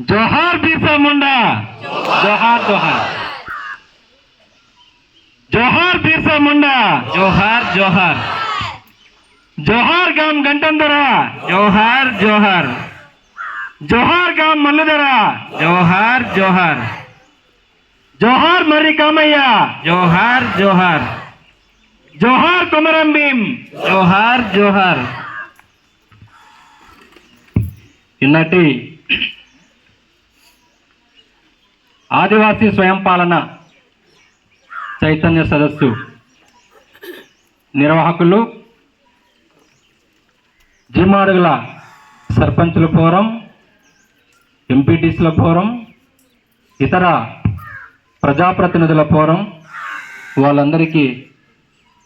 जोहार बिरसा मुंडा। जोहार जोहार। जोहार बिरसा मुंडा। जोहार जोहार। जोहार गाँव गंटंदरा। जोहार जोहार। जोहार गाँव मल्लदरा। जोहार जोहार। जोहार मरी कामय्या जोहार जोहार। जोहार कुमरम भीम। जोहार जोहार। इन्नाटी ఆదివాసీ స్వయం పాలన చైతన్య సదస్సు నిర్వాహకులు జిమాడుగుల సర్పంచుల ఫోరం ఎంపీటీసీల ఫోరం ఇతర ప్రజాప్రతినిధుల ఫోరం. వాళ్ళందరికీ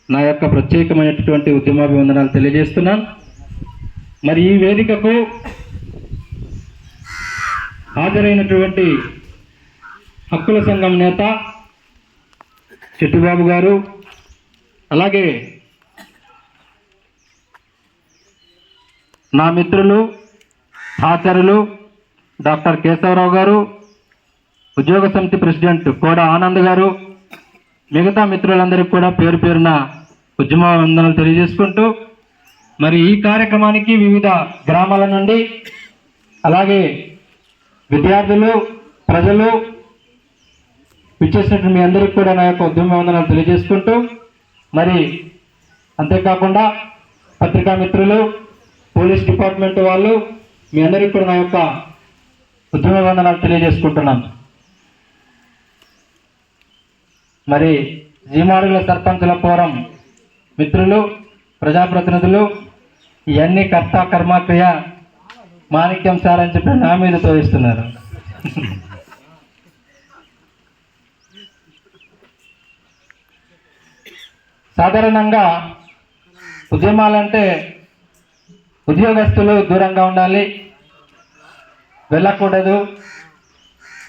నా యొక్క ప్రత్యేకమైనటువంటి ఉద్యమాభివందనాలు తెలియజేస్తున్నాను మరి ఈ వేదికకు హాజరైనటువంటి హక్కుల సంఘం నేత చెట్టుబాబు గారు అలాగే నా మిత్రులు సహచరులు డాక్టర్ కేశవరావు గారు ఉద్యోగ సమితి ప్రెసిడెంట్ కోడ ఆనంద్ గారు మిగతా మిత్రులందరికీ కూడా పేరు పేరున ఉద్యమ వందనలు తెలియజేసుకుంటూ మరి ఈ కార్యక్రమానికి వివిధ గ్రామాల నుండి అలాగే విద్యార్థులు ప్రజలు విచ్చేసినట్టు మీ అందరికీ కూడా నా యొక్క ఉద్యమ వందనాలు తెలియజేసుకుంటూ మరి అంతేకాకుండా పత్రికా మిత్రులు పోలీస్ డిపార్ట్మెంట్ వాళ్ళు మీ అందరికీ కూడా నా యొక్క ఉద్యమ వందనాలు తెలియజేసుకుంటున్నాను. మరి జీమాడుగుల సర్పంచుల ఫోరం మిత్రులు ప్రజాప్రతినిధులు ఇవన్నీ కర్త కర్మ క్రియ మాణిక్యం సార్ అని చెప్పి నా మీద తోయిస్తున్నారు సాధారణంగా ఉద్యమాలంటే ఉద్యోగస్తులు దూరంగా ఉండాలి వెళ్ళకూడదు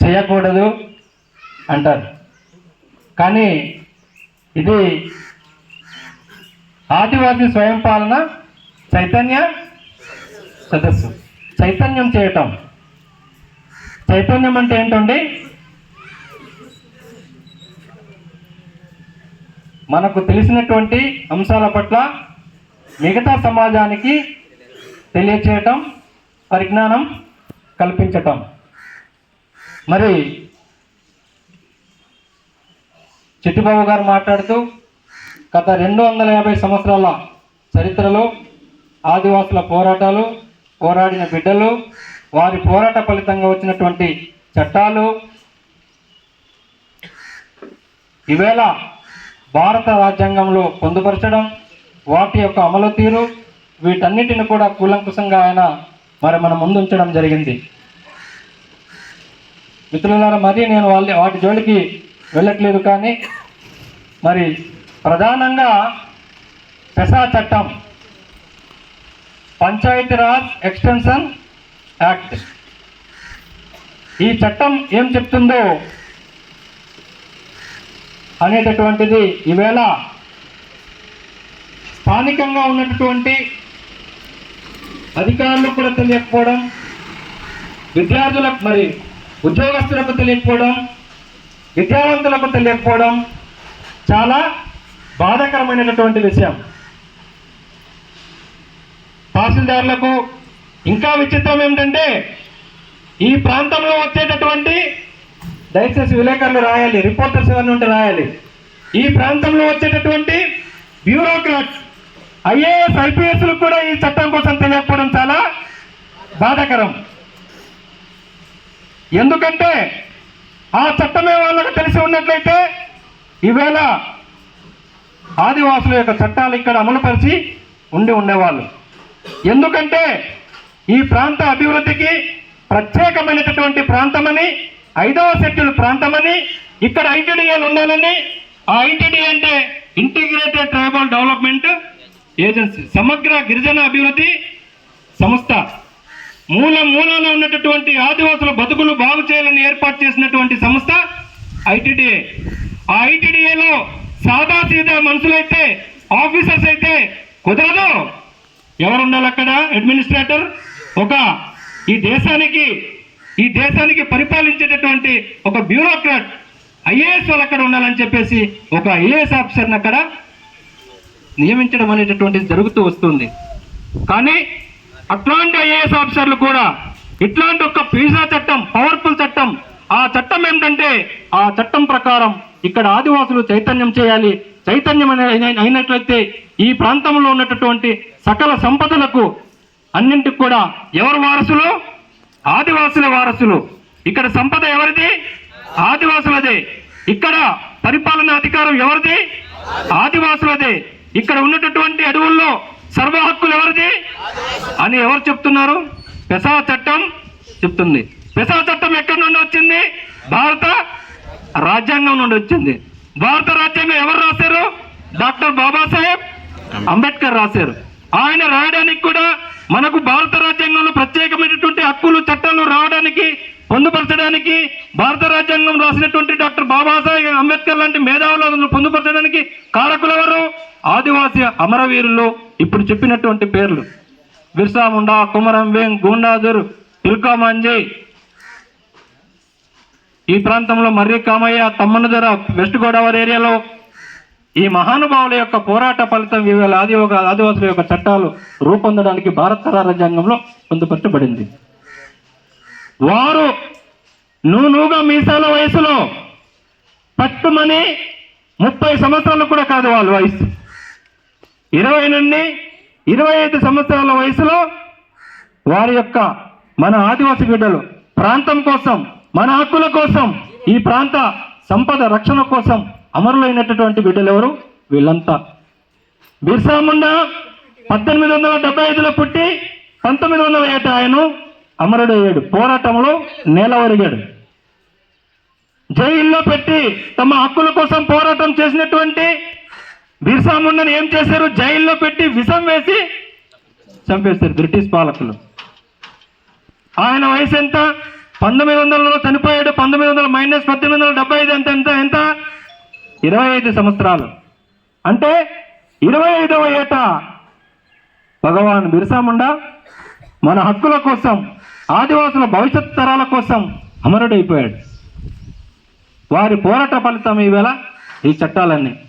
చేయకూడదు అంటారు. కానీ ఇది ఆదివాసి స్వయం పాలన చైతన్య సదస్సు. చైతన్యం చేయటం. చైతన్యం అంటే ఏంటండి? మనకు తెలిసినటువంటి అంశాల పట్ల మిగతా సమాజానికి తెలియచేయటం పరిజ్ఞానం కల్పించటం. మరి చిట్టుబాబు గారు మాట్లాడుతూ గత రెండు వందల యాభై సంవత్సరాల చరిత్రలో ఆదివాసుల పోరాటాలు పోరాడిన బిడ్డలు వారి పోరాట ఫలితంగా వచ్చినటువంటి చట్టాలు ఈవేళ భారత రాజ్యాంగంలో పొందుపరచడం వాటి యొక్క అమలు తీరు వీటన్నిటిని కూడా కూలంకుశంగా ఆయన మరి మన ముందు ఉంచడం జరిగింది. మిత్రులారా మరి నేను వాళ్ళ వాటి జోలికి వెళ్ళట్లేదు కానీ మరి ప్రధానంగా పెసా చట్టం పంచాయతీరాజ్ ఎక్స్టెన్షన్ యాక్ట్. ఈ చట్టం ఏం చెప్తుందో అనేటటువంటిది ఈవేళ స్థానికంగా ఉన్నటువంటి అధికారులకు కూడా తెలియకపోవడం విద్యార్థులకు మరి ఉద్యోగస్తులకు తెలియకపోవడం విద్యావంతులకు తెలియకపోవడం చాలా బాధాకరమైనటువంటి విషయం. తహసీల్దారులకు ఇంకా విచిత్రం ఏమిటంటే ఈ ప్రాంతంలో వచ్చేటటువంటి దయచేసి విలేకరులు రాయాలి రిపోర్టర్స్ ఎవరిని ఉంటే రాయాలి. ఈ ప్రాంతంలో వచ్చేటటువంటి బ్యూరోక్రాట్స్ ఐఏఎస్ ఐపీఎస్లు కూడా ఈ చట్టం కోసం తెలియకపోవడం చాలా బాధాకరం. ఎందుకంటే ఆ చట్టమే వాళ్ళకు తెలిసి ఉన్నట్లయితే ఈవేళ ఆదివాసుల యొక్క చట్టాలు ఇక్కడ అమలుపరిచి ఉండి ఉండేవాళ్ళు. ఎందుకంటే ఈ ప్రాంత అభివృద్ధికి ప్రత్యేకమైనటువంటి ప్రాంతమని ఐదవ షెడ్యూల్ ప్రాంతమని ఇక్కడ ఐటీడీఏలు ఉండాలని. ఆ ఐటీడీ అంటే ఇంటిగ్రేటెడ్ ట్రైబల్ డెవలప్మెంట్ ఏజెన్సీ సమగ్ర గిరిజన అభివృద్ధి సంస్థ. మూల మూలాన ఉన్నటువంటి ఆదివాసుల బతుకులు బాగు చేయాలని ఏర్పాటు చేసినటువంటి సంస్థ ఐటీడీఏ ఆ ఐటీడీఏలో సాదా సీదా మనుషులైతే ఆఫీసర్స్ అయితే కుదరదు. ఎవరు ఉండాలి అక్కడ అడ్మినిస్ట్రేటర్? ఒక ఈ దేశానికి ఈ దేశానికి పరిపాలించేటటువంటి ఒక బ్యూరోక్రాట్ ఐఏఎస్ వాళ్ళు అక్కడ ఉండాలని చెప్పేసి ఒక ఐఏఎస్ ఆఫీసర్ని అక్కడ నియమించడం అనేటటువంటిది జరుగుతూ వస్తుంది. కానీ అట్లాంటి ఐఏఎస్ ఆఫీసర్లు కూడా ఇట్లాంటి ఒక పీజా చట్టం పవర్ఫుల్ చట్టం ఆ చట్టం ఏంటంటే ఆ చట్టం ప్రకారం ఇక్కడ ఆదివాసులు చైతన్యం చేయాలి. చైతన్యం అయినట్లయితే ఈ ప్రాంతంలో ఉన్నటువంటి సకల సంపదలకు అన్నింటికి కూడా ఎవరు వారసులు? ఆదివాసుల వారసులు. ఇక్కడ సంపద ఎవరిది? ఆదివాసులదే. ఇక్కడ పరిపాలన అధికారం ఎవరిది? ఆదివాసులదే. ఇక్కడ ఉన్నటువంటి అడవుల్లో సర్వ హక్కులు ఎవరిది? అని ఎవరు చెప్తున్నారు? పెసా చట్టం చెప్తుంది. పెసా చట్టం ఎక్కడి నుండి వచ్చింది? భారత రాజ్యాంగం నుండి వచ్చింది. భారత రాజ్యాంగం ఎవరు రాశారు? డాక్టర్ బాబాసాహెబ్ అంబేద్కర్ రాశారు. ఆయన రాయడానికి కూడా మనకు భారత రాజ్యాంగంలో ప్రత్యేకమైనటువంటి హక్కులు చట్టాలు రావడానికి పొందుపరచడానికి భారత రాజ్యాంగం రాసినటువంటి డాక్టర్ బాబాసాహెబ్ అంబేద్కర్ లాంటి మేధావులను పొందుపరచడానికి కారకులెవరు? ఆదివాసీ అమరవీరులు. ఇప్పుడు చెప్పినటువంటి పేర్లు. బిర్సా ముండా కుమరం వేం గూండాదుర్ పిల్కా మంజీ. ఈ ప్రాంతంలో మర్రి కామయ్య తమ్మనదర వెస్ట్ గోదావరి ఏరియాలో ఈ మహానుభావుల యొక్క పోరాట ఫలితం ఇవాళ ఆది ఒక ఆదివాసుల యొక్క చట్టాలు రూపొందడానికి భారత రాజ్యాంగంలో పొందుపరచబడింది. వారు నూనూగా మీసాల వయసులో పట్టుమని ముప్పై సంవత్సరాలు కూడా కాదు వాళ్ళ వయసు. ఇరవై నుండి ఇరవై ఐదు సంవత్సరాల వయసులో వారి యొక్క మన ఆదివాసి బిడ్డలు ప్రాంతం కోసం మన హక్కుల కోసం ఈ ప్రాంత సంపద రక్షణ కోసం అమరులైనటువంటి బిడ్డలు ఎవరు వీళ్ళంతా. బిర్సా ముండా పద్దెనిమిది వందల డెబ్బై ఐదులో పుట్టి పంతొమ్మిది వందల ఏట ఆయన అమరుడయ్యాడు. పోరాటంలో నేలవరిగాడు. జైల్లో పెట్టి తమ హక్కుల కోసం పోరాటం చేసినటువంటి బిర్సా ముండని ఏం చేశారు? జైల్లో పెట్టి విషం వేసి చంపేశారు బ్రిటిష్ పాలకులు. ఆయన వయసు ఎంత? పంతొమ్మిది వందలలో చనిపోయాడు. పంతొమ్మిది వందల మైనస్ పద్దెనిమిది వందల డెబ్బై ఐదు ఎంత ఎంత? ఎంత? ఇరవై ఐదు సంవత్సరాలు. అంటే ఇరవై ఐదవ ఏట భగవాన్ బిర్సాముండా మన హక్కుల కోసం ఆదివాసుల భవిష్యత్ తరాల కోసం అమరుడైపోయాడు. వారి పోరాట ఫలితం ఈవేళ ఈ చట్టాలన్నీ.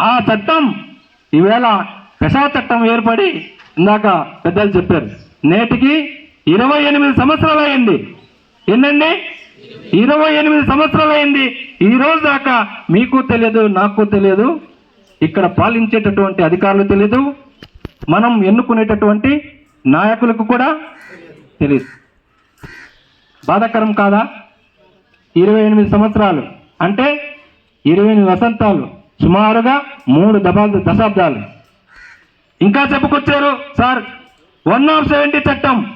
ఆ చట్టం ఈవేళ పెషా చట్టం ఏర్పడి ఇందాక పెద్దలు చెప్పారు. నేటికి ఇరవై ఎనిమిది సంవత్సరాలు అయింది. ఎన్నండి? ఇరవై ఎనిమిది సంవత్సరాలైంది. ఈ రోజు దాకా మీకు తెలియదు నాకు తెలియదు. ఇక్కడ పాలించేటటువంటి అధికారులు తెలియదు మనం ఎన్నుకునేటటువంటి నాయకులకు కూడా తెలియదు బాధాకరం కాదా? ఇరవై ఎనిమిది సంవత్సరాలు అంటే ఇరవై ఎనిమిది వసంతాలు సుమారుగా మూడు దబా దశాబ్దాలు. ఇంకా చెప్పుకొచ్చారు సార్. వన్ ఆఫ్ సెవెంటీ చట్టం.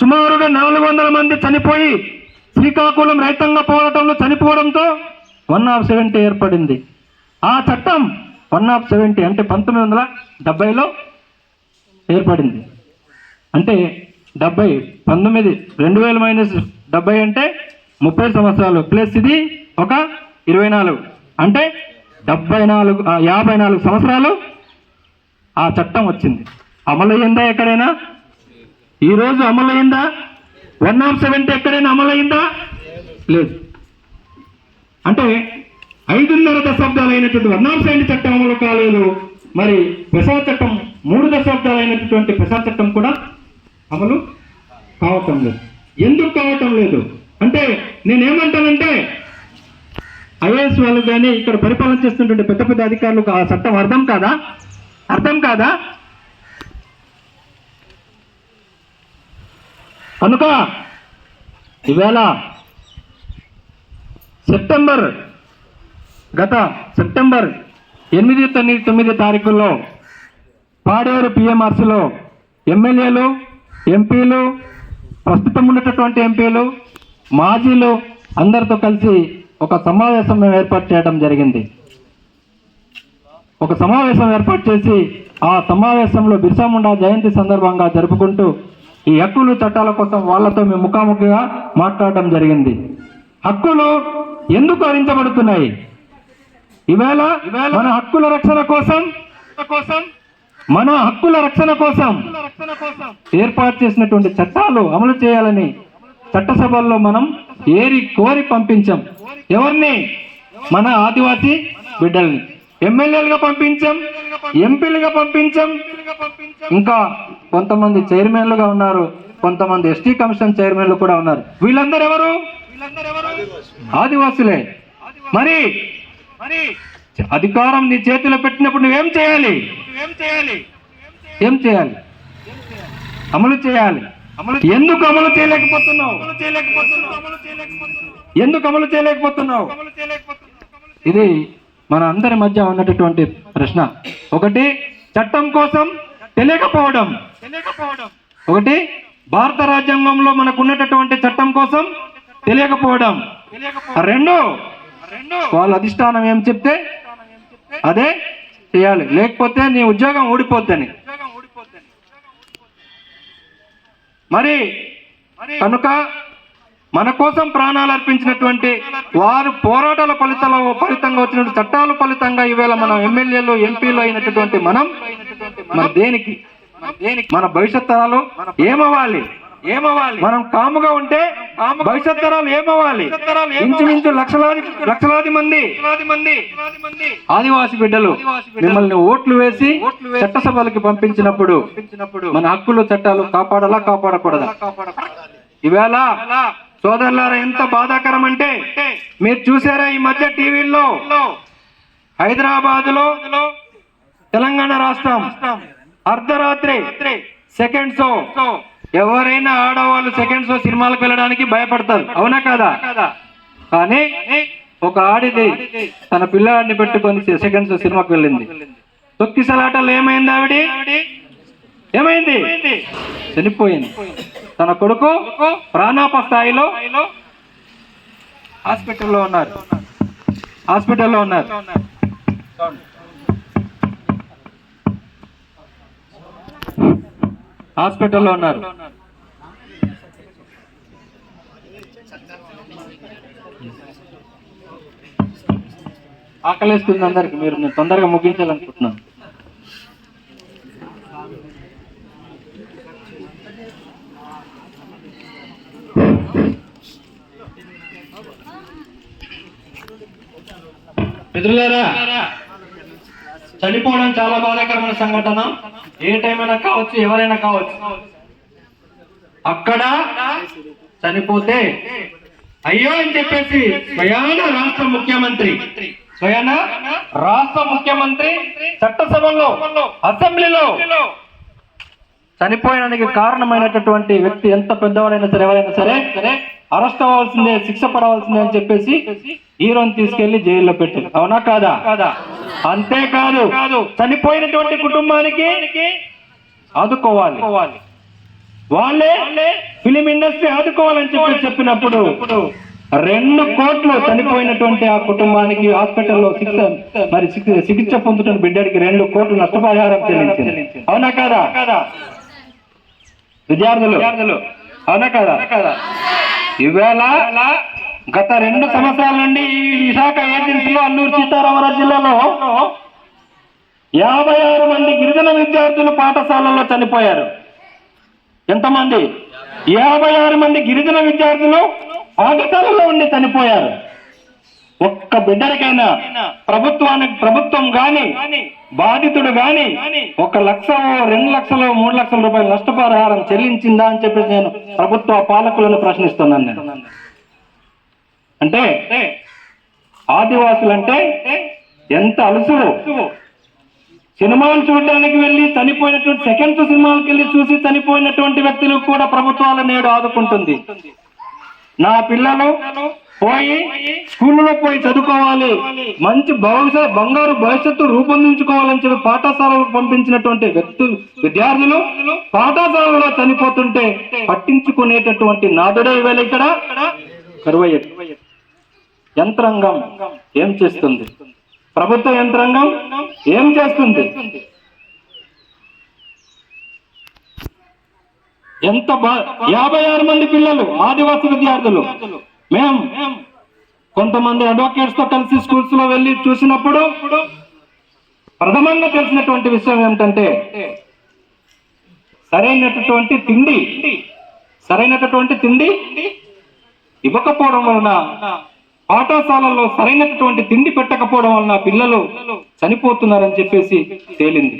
సుమారుగా నాలుగు వందల మంది చనిపోయి శ్రీకాకుళం రైతాంగ పోరాటంలో చనిపోవడంతో వన్ ఆఫ్ సెవెంటీ ఏర్పడింది. ఆ చట్టం వన్ ఆఫ్ సెవెంటీ అంటే పంతొమ్మిది వందల డెబ్బైలో ఏర్పడింది. అంటే డెబ్బై పంతొమ్మిది రెండు వేల మైనస్ డెబ్బై అంటే ముప్పై సంవత్సరాలు ప్లస్ ఇది ఒక ఇరవై నాలుగు. అంటే డెబ్బై నాలుగు యాభై నాలుగు సంవత్సరాలు ఆ చట్టం వచ్చింది. అమలయ్యిందా ఎక్కడైనా? ఈరోజు అమలయ్యిందా వన్ ఆఫ్ సెవెంటీ ఎక్కడైనా అమలైందా? లేదు. అంటే ఐదున్నర దశాబ్దాలైనటువంటి వన్ ఆఫ్ సెవెంటీ చట్టం అమలు కాలేదు. మరి పెసా చట్టం మూడు దశాబ్దాలైనటువంటి అయినటువంటి చట్టం కూడా అమలు కావటం లేదు. ఎందుకు కావటం లేదు? అంటే నేనేమంటానంటే ఐఏఎస్ వాళ్ళు కానీ ఇక్కడ పరిపాలన చేస్తున్నటువంటి పెద్ద పెద్ద అధికారులకు ఆ చట్టం అర్థం కాదా? అర్థం కాదా? కనుక ఈవేళ సెప్టెంబర్ గత సెప్టెంబర్ ఎనిమిది తొమ్మిది తొమ్మిది తారీఖుల్లో పాడేరు పిఎంఆర్సీలో ఎమ్మెల్యేలు ఎంపీలు ప్రస్తుతం ఉన్నటువంటి ఎంపీలు మాజీలు అందరితో కలిసి ఒక సమావేశం మేము ఏర్పాటు చేయడం జరిగింది. ఒక సమావేశం ఏర్పాటు చేసి ఆ సమావేశంలో బిర్సా ముండా జయంతి సందర్భంగా జరుపుకుంటూ ఈ హక్కులు చట్టాల కోసం వాళ్ళతో మేము ముఖాముఖిగా మాట్లాడడం జరిగింది. హక్కులు ఎందుకు హరించబడుతున్నాయి ఈవేళ మన హక్కుల రక్షణ కోసం కోసం మన హక్కుల రక్షణ కోసం ఏర్పాటు చేసినటువంటి చట్టాలు అమలు చేయాలని చట్టసభల్లో మనం ఏరి కోరి పంపించాం. ఎవరిని? మన ఆదివాసీ బిడ్డల్ని. ఎమ్మెల్యేలుగా పంపించాం ఎంపీలుగా పంపించాం. ఇంకా కొంతమంది చైర్మన్లుగా ఉన్నారు కొంతమంది ఎస్టీ కమిషన్ చైర్మన్లు కూడా ఉన్నారు. వీళ్ళందరూ ఎవరు? ఆదివాసులే. మరి మరి అధికారం నీ చేతిలో పెట్టినప్పుడు నువ్వేం చేయాలి? ఏం చేయాలి? అమలు చేయాలి. ఎందుకు అమలు చేయలేకపోతున్నావు? ఎందుకు అమలు చేయలేకపోతున్నావు? ఇది మన అందరి మధ్య ఉన్నటువంటి ప్రశ్న. ఒకటి చట్టం కోసం తెలియకపోవడం. ఒకటి భారత రాజ్యాంగంలో మనకు ఉన్నటువంటి చట్టం కోసం తెలియకపోవడం. రెండు వాళ్ళ అధిష్టానం ఏం చెప్తే అదే చేయాలి. లేకపోతే నీ ఉద్యోగం ఊడిపోద్దని. మరి కనుక మన కోసం ప్రాణాలు అర్పించినటువంటి వారు పోరాటాల ఫలితాల ఫలితంగా వచ్చినటువంటి చట్టాల ఫలితంగా ఈవేళ మనం ఎమ్మెల్యేలు ఎంపీలు అయినటువంటి మనం మన దేనికి మన భవిష్యత్ తరాలు ఏమవ్వాలి ఏమవ్వాలి? మనం కాముగా ఉంటే భవిష్యత్ తరాలు ఏమవ్వాలి? ఇంచుమించు లక్షలాది లక్షలాది మంది ఆదివాసి బిడ్డలు మిమ్మల్ని ఓట్లు వేసి చట్టసభలకి పంపించినప్పుడు మన హక్కులు చట్టాలు కాపాడాలా కాపాడకూడదా? ఈవేళ సోదరులారా ఎంత బాధాకరం అంటే మీరు చూసారా ఈ మధ్య టీవీల్లో? హైదరాబాద్లో తెలంగాణ రాష్ట్రం అర్ధరాత్రి సెకండ్ షో. ఎవరైనా ఆడవాళ్ళు సెకండ్ షో సినిమాలకు వెళ్ళడానికి భయపడతారు. అవునా కదా? కానీ ఒక ఆడిది తన పిల్లాడిని పెట్టుకొని సెకండ్ షో సినిమాకి వెళ్ళింది. తొక్కిసలాటలు ఏమైంది ఆవిడ? ఏమైంది? చనిపోయింది. తన కొడుకు ప్రాణాప స్థాయిలో హాస్పిటల్లో ఉన్నారు. హాస్పిటల్లో ఉన్నారు. హాస్పిటల్లో ఉన్నారు. ఆకలిస్తుంది అందరికి. మీరు నేను తొందరగా ముగించాలనుకుంటున్నాను. మిత్రులారా చనిపోవడం చాలా బాధాకరమైన సంఘటన. ఏ టైం అయినా కావచ్చు ఎవరైనా కావచ్చు. అక్కడ చనిపోతే అయ్యో అని చెప్పేసి స్వయాన రాష్ట్ర ముఖ్యమంత్రి స్వయాన రాష్ట్ర ముఖ్యమంత్రి చట్టసభలో అసెంబ్లీలో చనిపోయడానికి కారణమైనటువంటి వ్యక్తి ఎంత పెద్దవాడైనా సరే ఎవరైనా సరే సరే అరెస్ట్ అవ్వాల్సిందే శిక్ష పడవలసిందే అని చెప్పేసి హీరోని తీసుకెళ్ళి జైల్లో పెట్టారు అవునా కాదా? కాదా? అంతేకాదు చనిపోయినటువంటి కుటుంబానికి ఆదుకోవాలి. వాళ్ళే ఫిలిం ఇండస్ట్రీ ఆదుకోవాలని చెప్పి చెప్పినప్పుడు రెండు కోట్లు చనిపోయినటువంటి ఆ కుటుంబానికి హాస్పిటల్లో చికిత్స మరి చికి- చికిత్స పొందుతున్న బిడ్డడికి రెండు కోట్లు నష్టపరిహారం చెల్లించింది. అవునా కాదా? విద్యార్థులు అవునా కదా? ఈవేళ గత రెండు సంవత్సరాల నుండి ఈ విశాఖ ఏజెన్సీలో అల్లూరు సీతారామరాజు జిల్లాలో యాభై ఆరు మంది గిరిజన విద్యార్థులు పాఠశాలలో చనిపోయారు. ఎంతమంది? యాభై ఆరు మంది గిరిజన విద్యార్థులు పాఠశాలలో ఉండి చనిపోయారు. ఒక్క బిడ్డరికైనా ప్రభుత్వానికి ప్రభుత్వం గాని బాధితుడు గాని ఒక లక్ష రెండు లక్షలు మూడు లక్షల రూపాయలు నష్టపరిహారం చెల్లించిందా అని చెప్పేసి నేను ప్రభుత్వ పాలకులను ప్రశ్నిస్తున్నాను నేను. అంటే ఆదివాసులంటే ఎంత అలుసుడు. సినిమాలు చూడడానికి వెళ్ళి చనిపోయినటువంటి సెకండ్స్ సినిమాలకు వెళ్ళి చూసి చనిపోయినటువంటి వ్యక్తులు కూడా ప్రభుత్వాలు నేడు ఆదుకుంటుంది. నా పిల్లలు పోయి స్కూళ్ళలో పోయి చదువుకోవాలి. మంచి భవిష్యత్ బంగారు భవిష్యత్తు రూపొందించుకోవాలని చెప్పి పాఠశాలకు పంపించినటువంటి వ్యక్తులు విద్యార్థులు పాఠశాలలో చనిపోతుంటే పట్టించుకునేటటువంటి నాదుడే వేళ ఇక్కడ. కరువయ్య యంత్రాంగం ఏం చేస్తుంది? ప్రభుత్వ యంత్రాంగం ఏం చేస్తుంది? ఎంత బా యాభై ఆరు మంది పిల్లలు ఆదివాసీ విద్యార్థులు మేం కొంతమంది అడ్వకేట్స్తో కలిసి స్కూల్స్లో వెళ్ళి చూసినప్పుడు ప్రథమంగా తెలిసినటువంటి విషయం ఏమిటంటే సరైనటువంటి తిండి సరైనటువంటి తిండి ఇవ్వకపోవడం వలన పాఠశాలల్లో సరైనటువంటి తిండి పెట్టకపోవడం వలన పిల్లలు చనిపోతున్నారని చెప్పేసి తేలింది.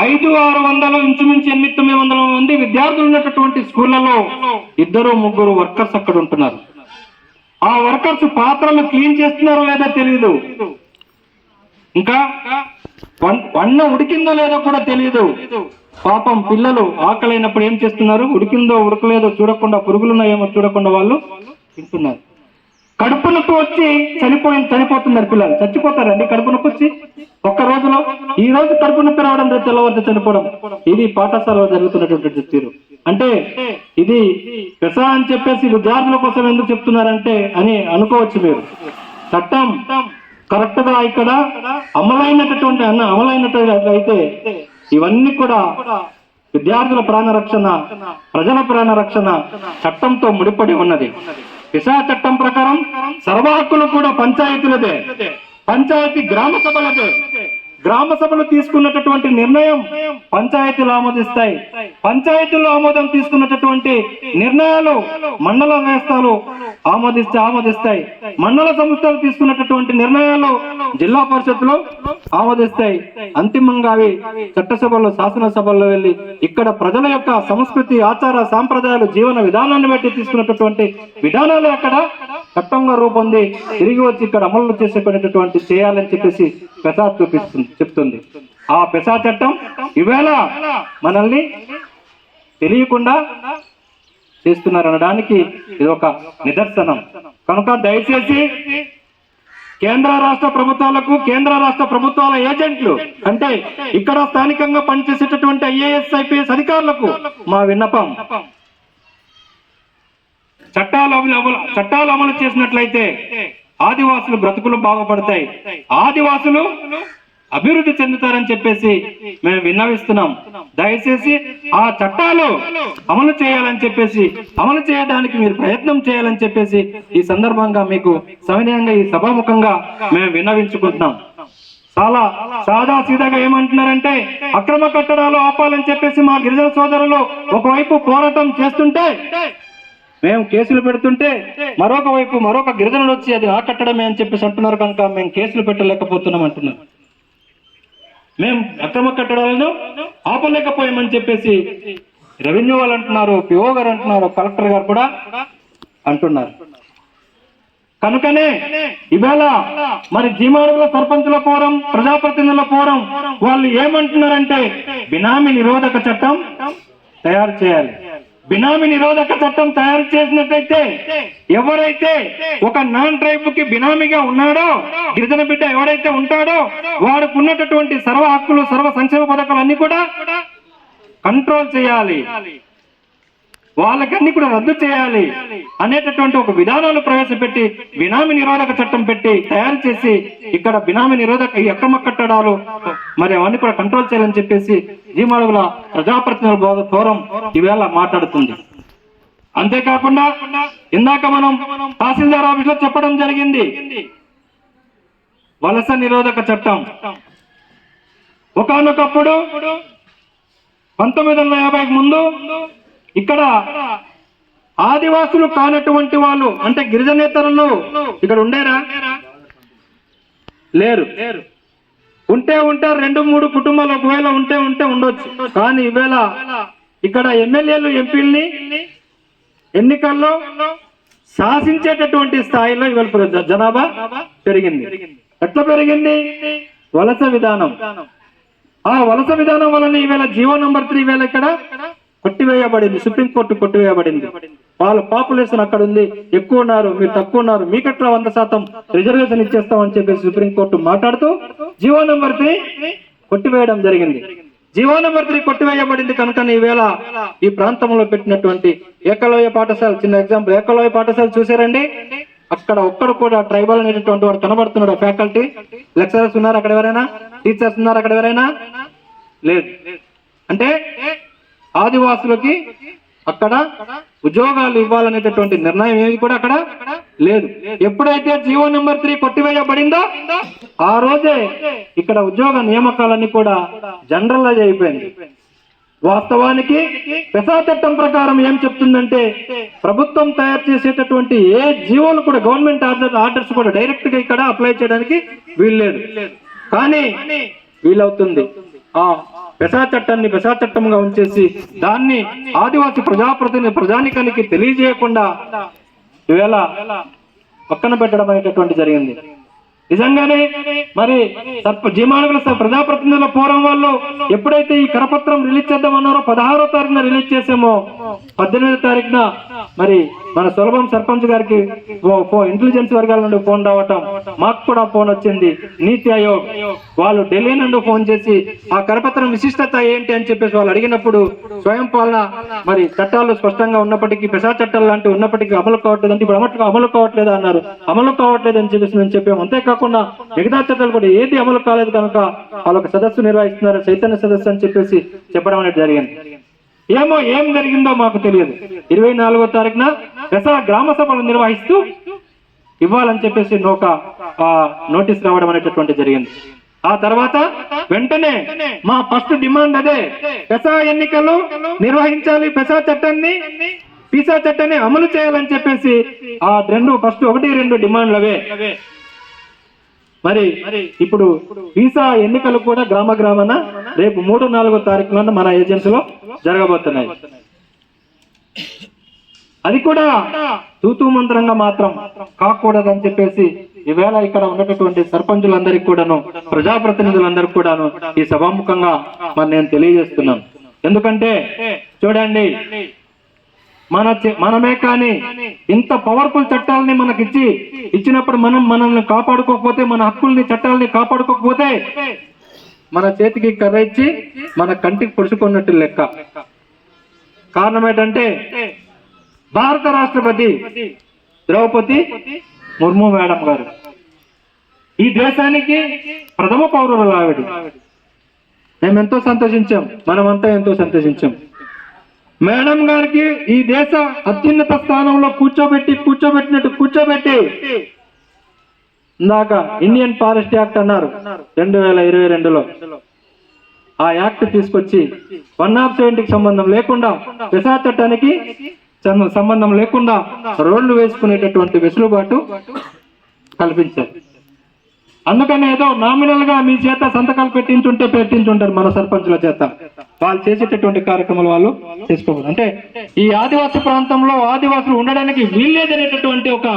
ఐదు ఆరు వందలు ఇంచుమించు ఎనిమిది తొమ్మిది వందల మంది విద్యార్థులు ఉన్నటువంటి స్కూళ్ళలో ఇద్దరు ముగ్గురు వర్కర్స్ అక్కడ ఉంటున్నారు. ఆ వర్కర్స్ పాత్రలు క్లీన్ చేస్తున్నారో లేదో తెలియదు ఇంకా వన్న ఉడికిందో లేదో కూడా తెలియదు పాపం పిల్లలు ఆకలైనప్పుడు ఏం చేస్తున్నారు? ఉడికిందో ఉడకలేదో చూడకుండా పురుగులున్నాయేమో చూడకుండా వాళ్ళు తింటున్నారు. కడుపు నొప్పి వచ్చి చనిపోయి చనిపోతున్నారు పిల్లలు. చచ్చిపోతారండి. కడుపు నొప్పి వచ్చి ఒక్క రోజులో ఈ రోజు కడుపు నొప్పి రావడం రేపు చనిపోవడం. ఇది పాఠశాలలో జరుగుతున్నటువంటి తీరు అంటే ఇది పెసా అని చెప్పేసి విద్యార్థుల కోసం ఎందుకు చెప్తున్నారంటే అని అనుకోవచ్చు మీరు. చట్టం కరెక్ట్గా ఇక్కడ అమలైనటువంటి అన్న అమలైనట్లయితే ఇవన్నీ కూడా విద్యార్థుల ప్రాణరక్షణ ప్రజల ప్రాణరక్షణ చట్టంతో ముడిపడి ఉన్నది. దిశా చట్టం ప్రకారం సర్వ హక్కులు కూడా పంచాయతీలదే. పంచాయతీ గ్రామ సభలదే. గ్రామ సభలు తీసుకున్నటువంటి నిర్ణయం పంచాయతీలు ఆమోదిస్తాయి. పంచాయతీలు ఆమోదం తీసుకున్నటువంటి నిర్ణయాలు మండల వ్యవస్థలు ఆమోదిస్తే ఆమోదిస్తాయి. మండల సంస్థలు తీసుకున్నటువంటి నిర్ణయాలు జిల్లా పరిషత్లు ఆమోదిస్తాయి. అంతిమంగా అవి చట్టసభలో శాసనసభల్లో వెళ్ళి ఇక్కడ ప్రజల యొక్క సంస్కృతి ఆచార సాంప్రదాయాలు జీవన విధానాన్ని బట్టి తీసుకున్నటువంటి విధానాలు అక్కడ చట్టంగా రూపొంది తిరిగి వచ్చి ఇక్కడ అమలు చేసేటటువంటి చేయాలని చెప్పేసి పెసా చూపిస్తుంది చెప్తుంది. ఆ పెసా చట్టం ఈవేళ మనల్ని తెలియకుండా చేస్తున్నారు అనడానికి ఇది ఒక నిదర్శనం. కనుక దయచేసి కేంద్ర రాష్ట్ర ప్రభుత్వాలకు కేంద్ర రాష్ట్ర ప్రభుత్వాల ఏజెంట్లు అంటే ఇక్కడ స్థానికంగా పనిచేసేటటువంటి ఐఏఎస్ ఐపీఎస్ అధికారులకు మా విన్నపం. చట్టాలు అమలు అమలు- చట్టాలు అమలు చేసినట్లయితే ఆదివాసులు బ్రతుకులు బాగుపడతాయి. ఆదివాసులు అభివృద్ధి చెందుతారని చెప్పేసి మేము విన్నవిస్తున్నాం. దయచేసి ఆ చట్టాలు అమలు చేయాలని చెప్పేసి అమలు చేయడానికి మీరు ప్రయత్నం చేయాలని చెప్పేసి ఈ సందర్భంగా మీకు సవినయంగా ఈ సభాముఖంగా మేము విన్నవించుకుంటున్నాం. చాలా సాదా సీదాగా ఏమంటున్నారంటే అక్రమ కట్టడాలు ఆపాలని చెప్పేసి మా గిరిజన సోదరులు ఒకవైపు పోరాటం చేస్తుంటే మేము కేసులు పెడుతుంటే మరొక వైపు మరొక గిరిజనులు వచ్చి అది ఆ కట్టడమే అని చెప్పేసి అంటున్నారు కనుక మేము కేసులు పెట్టలేకపోతున్నాం అంటున్నారు. మేము అక్రమ కట్టడాలను ఆపలేకపోయామని చెప్పేసి రెవెన్యూ వాళ్ళు అంటున్నారు పిఓ గారు అంటున్నారు కలెక్టర్ గారు కూడా అంటున్నారు. కనుకనే ఇవాళ మరి జీమాడుగుల సర్పంచుల పోరం ప్రజాప్రతినిధుల పోరం వాళ్ళు ఏమంటున్నారంటే బినామీ నిరోధక చట్టం తయారు చేయాలి. బినామీ నిరోధక చట్టం తయారు చేసినట్టయితే ఎవరైతే ఒక నాన్ ట్రైబ్కి బినామీగా ఉన్నాడో గిరిజన బిడ్డ ఎవరైతే ఉంటాడో వాడికి ఉన్నటువంటి సర్వ హక్కులు సర్వ సంక్షేమ పథకాలు అన్ని కూడా కంట్రోల్ చేయాలి. వాళ్ళకన్నీ కూడా రద్దు చేయాలి అనేటటువంటి ఒక విధానాలు ప్రవేశపెట్టి బినామీ నిరోధక చట్టం పెట్టి తయారు చేసి ఇక్కడ బినామీ నిరోధక ఈ అక్రమ కట్టడాలు మరి అవన్నీ కూడా కంట్రోల్ చేయాలని చెప్పేసి జీమాడుగుల ప్రజాప్రతినిధుల బోధ ఫోరం ఈవేళ మాట్లాడుతుంది. అంతేకాకుండా ఇందాక మనం తహసీల్దార్ ఆఫీస్లో చెప్పడం జరిగింది. వలస నిరోధక చట్టం. ఒకనొకప్పుడు పంతొమ్మిది వందల యాభైకి ముందు ఇక్కడ ఆదివాసులు కానటువంటి వాళ్ళు అంటే గిరిజనేతరులు ఇక్కడ ఉండేరా? లేరు. ఉంటే ఉంటే రెండు మూడు కుటుంబాలు ఒకవేళ ఉంటే ఉంటే ఉండొచ్చు. కానీ ఈవేళ ఇక్కడ ఎమ్మెల్యేలు ఎంపీల్ని ఎన్నికల్లో శాసించేటటువంటి స్థాయిలో ఇవాళ జనాభా పెరిగింది. ఎట్లా పెరిగింది? వలస విధానం. ఆ వలస విధానం వలన ఈవేళ జీవో నంబర్ త్రీ వేళ ఇక్కడ కొట్టివేయబడింది. సుప్రీంకోర్టు కొట్టివేయబడింది. వాళ్ళ పాపులేషన్ అక్కడ ఉంది. ఎక్కువ ఉన్నారు మీరు తక్కువ ఉన్నారు. మీకట్లా వంద శాతం రిజర్వేషన్ ఇచ్చేస్తామని చెప్పేసి సుప్రీంకోర్టు మాట్లాడుతూ జీవో నెంబర్ త్రీ కొట్టివేయడం జరిగింది. జీవో నెంబర్ త్రీ కొట్టివేయబడింది కనుక ఈవేళ ఈ ప్రాంతంలో పెట్టినటువంటి ఏకలోయ పాఠశాల చిన్న ఎగ్జాంపుల్ ఏకలోయ పాఠశాల చూసారండి అక్కడ ఒక్కడు కూడా ట్రైబల్ అనేటటువంటి వాడు కనబడుతున్నాడు ఫ్యాకల్టీ. లెక్చరర్స్ ఉన్నారు అక్కడ ఎవరైనా? టీచర్స్ ఉన్నారు అక్కడ ఎవరైనా? లేదు. అంటే ఆదివాసులకి అక్కడ ఉద్యోగాలు ఇవ్వాలనేటటువంటి నిర్ణయం ఏది కూడా అక్కడ లేదు. ఎప్పుడైతే జీవో నెంబర్ త్రీ కొట్టివేయబడిందో ఆ రోజే ఇక్కడ ఉద్యోగ నియామకాలన్నీ కూడా జనరలైజ్ అయిపోయింది. వాస్తవానికి పెసా చట్టం ప్రకారం ఏం చెప్తుందంటే ప్రభుత్వం తయారు చేసేటటువంటి ఏ జీవోలు కూడా గవర్నమెంట్ ఆర్డర్ ఆర్డర్స్ కూడా డైరెక్ట్గా ఇక్కడ అప్లై చేయడానికి వీల్లేదు. కానీ వీలవుతుంది. ఆ పెసా చట్టాన్ని పెసా చట్టంగా ఉంచేసి దాన్ని ఆదివాసి ప్రజాప్రతిని ప్రజానికానికి తెలియజేయకుండా ఈవేళ పక్కన పెట్టడం అనేటటువంటి జరిగింది. నిజంగానే మరి సర్ప జీమానుగుల ప్రజాప్రతినిధుల ఫోరం వాళ్ళు ఎప్పుడైతే ఈ కరపత్రం రిలీజ్ చేద్దామన్నారో పదహారో తారీఖున రిలీజ్ చేసామో పద్దెనిమిదో తారీఖున మరి మన సులభం సర్పంచ్ గారికి ఓ- ఫో- ఇంటెలిజెన్స్ వర్గాల నుండి ఫోన్ రావటం మాకు కూడా ఫోన్ వచ్చింది. నీతి ఆయోగ్ వాళ్ళు ఢిల్లీ నుండి ఫోన్ చేసి ఆ కరపత్రం విశిష్టత ఏంటి అని చెప్పేసి వాళ్ళు అడిగినప్పుడు స్వయం పాలన మరి చట్టాలు స్పష్టంగా ఉన్నప్పటికీ పెసా చట్టాలు లాంటివి ఉన్నప్పటికీ అమలు కావట్లేదు అంటే ఇప్పుడు అమలు అమలు కావట్లేదు అన్నారు. అమలు కావట్లేదు అని చెప్పేసి మేము చెప్పాము. అంతేకాకుండా మిగతా చట్టాలు కూడా ఏది అమలు కాలేదు కనుక వాళ్ళు సదస్సు నిర్వహిస్తున్నారు చైతన్య సదస్సు అని చెప్పేసి చెప్పడం అనేది జరిగింది. ఏమో ఏం జరిగిందో మాకు తెలియదు. ఇరవై నాలుగో తారీఖున పెసా గ్రామ సభలు నిర్వహిస్తూ ఇవ్వాలని చెప్పేసి నోక ఆ, నోటీస్ రావడం అనేటటువంటి జరిగింది. ఆ తర్వాత వెంటనే మా ఫస్ట్ డిమాండ్ అదే. పెసా ఎన్నికలు నిర్వహించాలి. పెసా చట్టాన్ని పీసా చట్టాన్ని అమలు చేయాలని చెప్పేసి ఆ రెండు ఫస్ట్ ఒకటి రెండు డిమాండ్లు అవే మరి ఇప్పుడు వీసా ఎన్నికలు కూడా గ్రామ గ్రామాన రేపు మూడు నాలుగో తారీఖున మన ఏజెన్సీలో జరగబోతున్నాయి. అది కూడా తూతూ మంత్రంగా మాత్రం కాకూడదని చెప్పేసి ఈవేళ ఇక్కడ ఉన్నటువంటి సర్పంచులందరికీ కూడాను ప్రజాప్రతినిధులందరికీ కూడాను ఈ సభాముఖంగా మరి నేను తెలియజేస్తున్నాను. ఎందుకంటే చూడండి మన చే- మనమే కానీ ఇంత పవర్ఫుల్ చట్టాలని మనకిచ్చి ఇచ్చినప్పుడు మనం మనల్ని కాపాడుకోకపోతే మన హక్కుల్ని చట్టాలని కాపాడుకోకపోతే మన చేతికి కర్ర ఇచ్చి మన కంటికి పొడుచుకున్నట్టు లెక్క. కారణం ఏంటంటే భారత రాష్ట్రపతి ద్రౌపది ముర్ము మేడం గారు. ఈ దేశానికి ప్రథమ పౌరులు ఆవిడ. మేము ఎంతో సంతోషించాం మనమంతా ఎంతో సంతోషించాం. మేడం గారికి ఈ దేశ అత్యున్నత స్థానంలో కూర్చోబెట్టి కూర్చోబెట్టినట్టు కూర్చోబెట్టి ఇందాక ఇండియన్ ఫారెస్ట్ యాక్ట్ అన్నారు రెండు వేల ఇరవై రెండులో. ఆ యాక్ట్ తీసుకొచ్చి వన్ ఆఫ్ సెవెంటీకి సంబంధం లేకుండా విసా చట్టానికి సంబంధం లేకుండా రోడ్లు వేసుకునేటటువంటి వెసులుబాటు కల్పించారు. అందుకని ఏదో నామినల్గా మీ చేత సంతకాలు పెట్టించుంటే పెట్టించుంటారు మన సర్పంచుల చేత. వాళ్ళు చేసేటటువంటి కార్యక్రమాలు వాళ్ళు చేసుకోవాలి అంటే ఈ ఆదివాసీ ప్రాంతంలో ఆదివాసులు ఉండడానికి వీల్లేదనేటటువంటి ఒక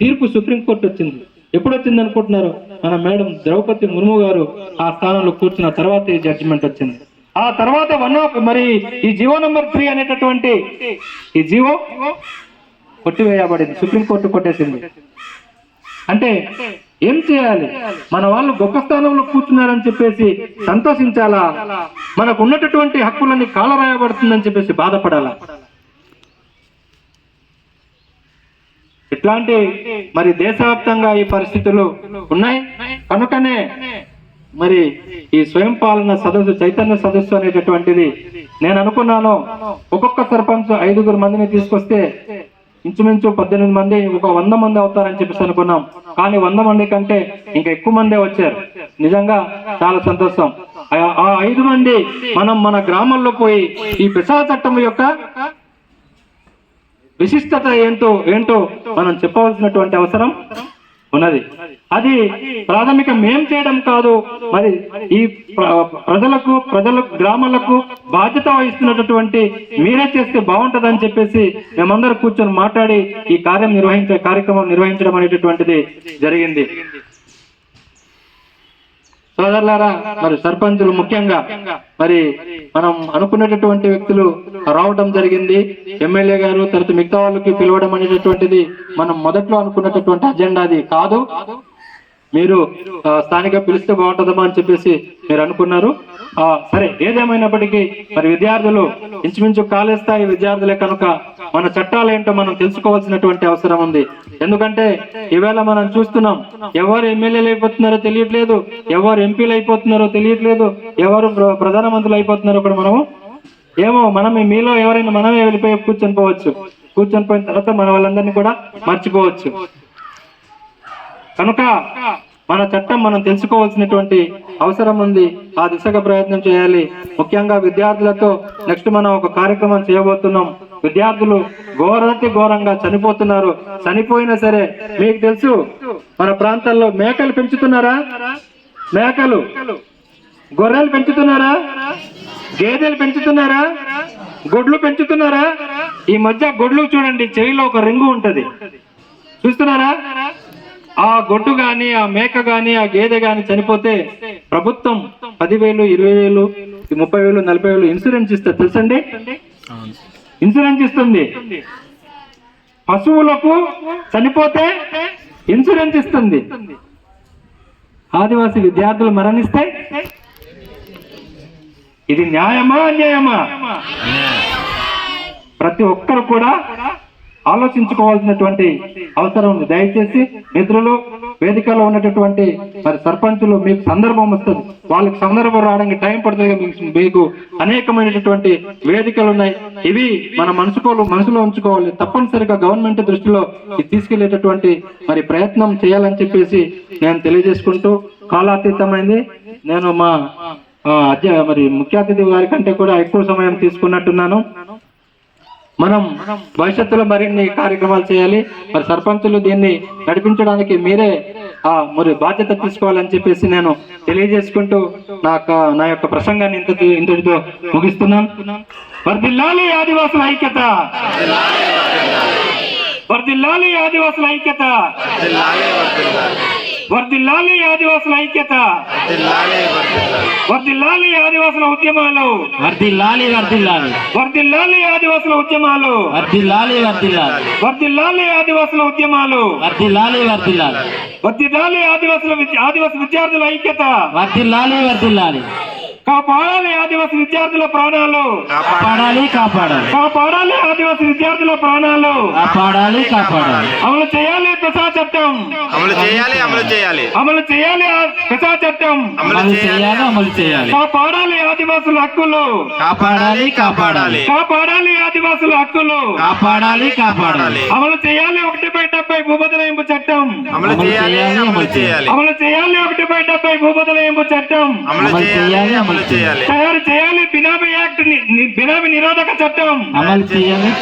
తీర్పు సుప్రీంకోర్టు వచ్చింది. ఎప్పుడు వచ్చింది అనుకుంటున్నారు? మన మేడం ద్రౌపది ముర్ము గారు ఆ స్థానంలో కూర్చున్న తర్వాత ఈ జడ్జిమెంట్ వచ్చింది. ఆ తర్వాత వన్ ఆఫ్ మరి ఈ జీవో నంబర్ త్రీ అనేటటువంటి ఈ జీవో కొట్టివేయబడింది. సుప్రీంకోర్టు కొట్టేసింది. అంటే ఏం చేయాలి? మన వాళ్ళు గొప్ప స్థానంలో కూర్చున్నారని చెప్పేసి సంతోషించాలా? మనకు ఉన్నటువంటి హక్కులన్నీ కాలరాయబడుతుందని చెప్పేసి బాధపడాలా? ఇట్లాంటి మరి దేశవ్యాప్తంగా ఈ పరిస్థితులు ఉన్నాయి? కనుకనే మరి ఈ స్వయం పాలన సదస్సు చైతన్య సదస్సు అనేటటువంటిది నేను అనుకున్నాను. ఒక్కొక్క సర్పంచ్ ఐదుగురు మందిని తీసుకొస్తే ఇంచుమించు పద్దెనిమిది మంది ఒక వంద మంది అవుతారని చెప్పేసి అనుకున్నాం. కానీ వంద మంది కంటే ఇంకా ఎక్కువ మందే వచ్చారు. నిజంగా చాలా సంతోషం. ఆ- ఐదు మంది మనం మన గ్రామంలో పోయి ఈ ప్రసాద చట్టం యొక్క విశిష్టత ఏంటో ఏంటో మనం చెప్పవలసినటువంటి అవసరం ఉన్నది. అది ప్రాథమిక మేం చేయడం కాదు. మరి ఈ ప్రజలకు ప్రజలకు గ్రామాలకు బాధ్యత వహిస్తున్నటువంటి మీరే చేస్తే బాగుంటుందని చెప్పేసి మేమందరూ కూర్చొని మాట్లాడి ఈ కార్యం నిర్వహించే కార్యక్రమం నిర్వహించడం అనేటటువంటిది జరిగింది. సోదరులారా మరి సర్పంచులు ముఖ్యంగా మరి మనం అనుకున్నటువంటి వ్యక్తులు రావడం జరిగింది. ఎమ్మెల్యే గారు తర్వాత మిగతా వాళ్ళకి పిలవడం అనేటటువంటిది మనం మొదట్లో అనుకున్నటువంటి అజెండా అది కాదు. మీరు స్థానిక పిలిస్తే బాగుంటుందమ్మా అని చెప్పేసి మీరు అనుకున్నారు. ఆ, సరే ఏదేమైనప్పటికీ మరి విద్యార్థులు ఇంచుమించు కాలేజ్ స్థాయి విద్యార్థులే కనుక మన చట్టాలు ఏంటో మనం తెలుసుకోవాల్సినటువంటి అవసరం ఉంది. ఎందుకంటే ఈవేళ మనం చూస్తున్నాం ఎవరు ఎమ్మెల్యేలు అయిపోతున్నారో తెలియట్లేదు ఎవరు ఎంపీలు అయిపోతున్నారో తెలియట్లేదు ఎవరు ప్ర- ప్రధానమంత్రులు అయిపోతున్నారో కూడా మనము ఏమో మనమే మీలో ఎవరైనా మనమే వెళ్ళిపోయి కూర్చొని పోవచ్చు. కూర్చొని పోయిన తర్వాత మన వాళ్ళందరినీ కూడా మర్చిపోవచ్చు. కనుక మన చట్టం మనం తెలుసుకోవాల్సినటువంటి అవసరం ఉంది. ఆ దిశగా ప్రయత్నం చేయాలి. ముఖ్యంగా విద్యార్థులతో నెక్స్ట్ మనం ఒక కార్యక్రమం చేయబోతున్నాం. విద్యార్థులు ఘోరతి ఘోరంగా చనిపోతున్నారు. చనిపోయినా సరే మీకు తెలుసు మన ప్రాంతాల్లో మేకలు పెంచుతున్నారా? మేకలు. గొర్రెలు పెంచుతున్నారా? గేదెలు పెంచుతున్నారా? గొడ్లు పెంచుతున్నారా? ఈ మధ్య గొడ్లు చూడండి చెవిలో ఒక రింగు ఉంటది. చూస్తున్నారా? ఆ గొడ్డు గాని ఆ మేక గాని ఆ గేదె గాని చనిపోతే ప్రభుత్వం పదివేలు ఇరవై వేలు ముప్పై వేలు నలభై వేలు ఇన్సూరెన్స్ ఇస్తుంది తెలుసండి? ఇన్సూరెన్స్ ఇస్తుంది. పశువులకు చనిపోతే ఇన్సూరెన్స్ ఇస్తుంది. ఆదివాసీ విద్యార్థులు మరణిస్తే ఇది న్యాయమా అన్యాయమా? ప్రతి ఒక్కరు కూడా ఆలోచించుకోవాల్సినటువంటి అవసరం ఉంది. దయచేసి మిత్రులు వేదికలో ఉన్నటువంటి మరి సర్పంచులు మీకు సందర్భం వస్తుంది. వాళ్ళకి సందర్భం రావడానికి టైం పడుతుంది మీకు- అనేకమైనటువంటి వేదికలు ఉన్నాయి. ఇవి మన మనసుకోలు మనసులో ఉంచుకోవాలి. తప్పనిసరిగా గవర్నమెంట్ దృష్టిలో తీసుకెళ్ళేటటువంటి మరి ప్రయత్నం చేయాలని చెప్పేసి నేను తెలియజేసుకుంటూ కాలాతీతమైంది. నేను మా అధ్య మరి ముఖ్య అతిథి వారి కంటే కూడా ఎక్కువ సమయం తీసుకున్నట్టున్నాను. మనం భవిష్యత్తులో మరిన్ని కార్యక్రమాలు చేయాలి. మరి సర్పంచులు దీన్ని నడిపించడానికి మీరే ఆ మరి బాధ్యత తీసుకోవాలని చెప్పేసి నేను తెలియజేసుకుంటూ నా నా యొక్క ప్రసంగాన్ని ఇంత ఇంతటితో ముగిస్తున్నాను. వర్దిల్లాలి ఆదివాసుల ఐక్యత. వర్దిల్లాలి ఆదివాసుల ఐక్యత. వర్దిల్లాలి ఆదివాసుల ఐక్యత. వర్దిల్లాలి ఆదివాసుల ఉద్యమాలు. వర్దిల్లాలి వర్దిల్లాలి. వర్దిల్లాలి ఆదివాసుల ఉద్యమాలు. వర్దిల్లాలి వర్దిల్లాలి. వర్దిల్లాలి ఆదివాసుల ఉద్యమాలు. వర్దిల్లాలి వర్దిల్లాలి. వర్దిల్లాలి ఆదివాసుల ఆదివాసి విద్యార్థుల ఐక్యత. వర్దిల్లాలి వర్దిల్లాలి. కాపాడాలి ఆదివాసి విద్యార్థుల ప్రాణాలు. కాపాడాలి. కాపాడాలి కాపాడాలి. ఆదివాసి విద్యార్థుల ప్రాణాలు. కాపాడాలి కాపాడాలి. అమలు చేయాలి ప్రసా చట్టం. అమలు చేయాలి అమలు చేయాలి. అమలు చేయాలి ప్రసా చట్టం. అమలు చేయాలి. అమలు చేయాలి. కాపాడాలి ఆదివాసుల హక్కులు. కాపాడాలి కాపాడాలి. కాపాడాలి ఆదివాసుల హక్కులు. కాపాడాలి కాపాడాలి. అమలు చేయాలి ఒకటి బై డెబ్బై భూబదలయింపు చట్టం. అమలు చేయాలి అమలు చేయాలి. అమలు చేయాలి ఒకటి బై డెబ్బై భూబదలయింపు చట్టం. అమలు చేయాలి అమలు చేయాలి. తయారు చేయాలి? బినామీ యాక్ట్ బినామీ నిరోధక చట్టం. అమలు చేయాలి.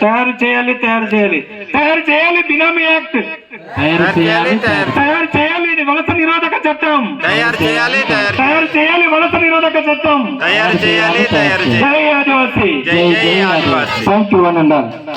తయారు చేయాలి తయారు చేయాలి. తయారు చేయాలి బినామీ యాక్ట్. తయారు చేయాలి తయారు చేయాలి. ఇది వలస నిరోధక చట్టం. తయారు చేయాలి తయారు చేయాలి. వలస నిరోధక చట్టం. తయారు చేయాలి తయారు చేయాలి. జై ఆదివాసి. జై జై ఆదివాసి. థ్యాంక్ యూ అని